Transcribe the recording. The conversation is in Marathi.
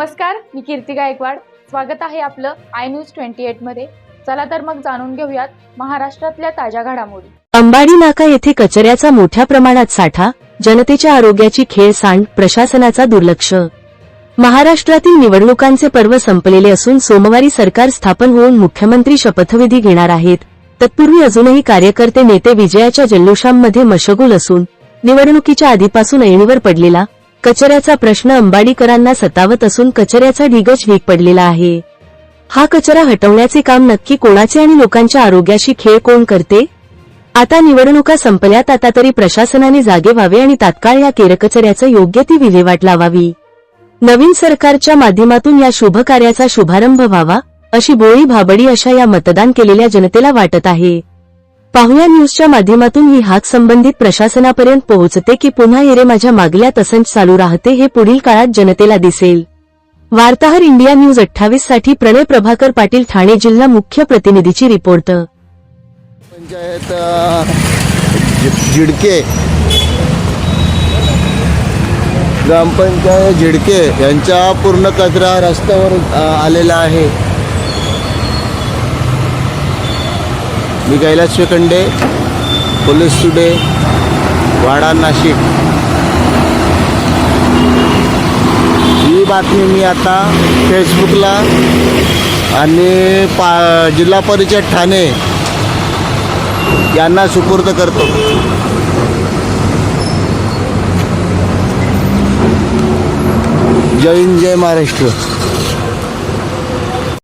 नमस्कार मी कीर्ती गायकवाड. स्वागत आहे आपलं आय न्यूज ट्वेंटी एटमध्ये. चला तर मग जाणून घेऊयात महाराष्ट्रातल्या ताज्या घडामोडी. अंबाडी नाका येथे कचऱ्याचा मोठ्या प्रमाणात साठा जनतेच्या आरोग्याची खेळसांड प्रशासनाचा दुर्लक्ष. महाराष्ट्रातील निवडणुकांचे पर्व संपलेले असून सोमवारी सरकार स्थापन होऊन मुख्यमंत्री शपथविधी घेणार आहेत. तत्पूर्वी अजूनही कार्यकर्ते नेते विजयाच्या जल्लोषांमध्ये मशगूल असून निवडणुकीच्या आधीपासून ऐणीवर पडलेला कचऱ्याचा प्रश्न अंबाडीकरांना सतावत असून कचऱ्याचा ढिगच ढीग पडलेला आहे. हा कचरा हटवण्याचे काम नक्की कोणाचे आणि लोकांच्या आरोग्याशी खेळ कोण करते? आता निवडणुका संपल्यात आता तरी प्रशासनाने जागे व्हावे आणि तात्काळ या केरकचऱ्याचं योग्य ती विल्हेवाट लावावी. नवीन सरकारच्या माध्यमातून या शुभ कार्याचा शुभारंभ व्हावा अशी बोळी भाबडी अशा या मतदान केलेल्या जनतेला वाटत आहे. पाहुया न्यूजच्या माध्यमातून ही हाक संबंधित प्रशासनापर्यंत पोहोचते की पुन्हा येरे माझ्या मागल्या तसंच चालू राहते हे पुढील काळात जनतेला दिसेल. वार्ताहर इंडिया न्यूज अठ्ठावीससाठी प्रणय प्रभाकर पाटील ठाणे जिल्हा मुख्य प्रतिनिधीची रिपोर्ट. पंचायत झिडके. ग्रामपंचायत झिडके यांचा पूर्ण कचरा रस्त्यावर आलेला आहे. मी कैलास शेखंडे पोलीस टुडे वाडा नाशिक. ही बातमी मी आता फेसबुकला आणि पा जिल्हा परिषद ठाणे यांना सुपूर्द करतो. जय हिंद जय महाराष्ट्र.